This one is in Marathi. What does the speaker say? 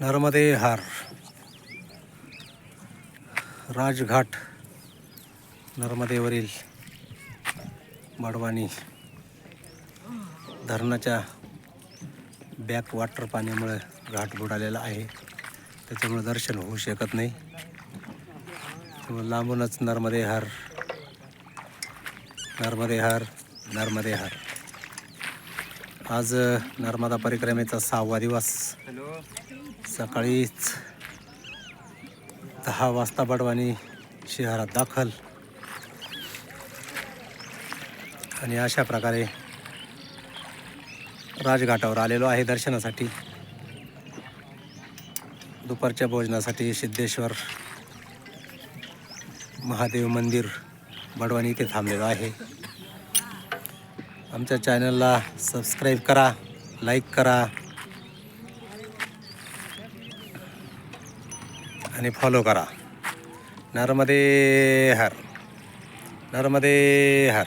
नर्मदे हार राजघाट नर्मदेवरील बडवानी धरणाच्या बॅक वॉटर पाण्यामुळे घाट बुडालेला आहे. त्याच्यामुळे दर्शन होऊ शकत नाही. त्यामुळे लांबूनच नर्मदे हार नर्मदे हार नर्मदे हार. आज नर्मदा परिक्रमेचा सहावा दिवस. सकाळीच दहा वाजता बडवानी शहरात दाखल. आणि अशा प्रकारे राजघाटावर आलेलो आहे दर्शनासाठी. दुपारच्या भोजनासाठी सिद्धेश्वर महादेव मंदिर बडवानी इथे थांबलेलो आहे. आमच्या चॅनलला सबस्क्राईब करा लाईक करा आणि फॉलो करा. नर्मदे हर. नर्मदे हर.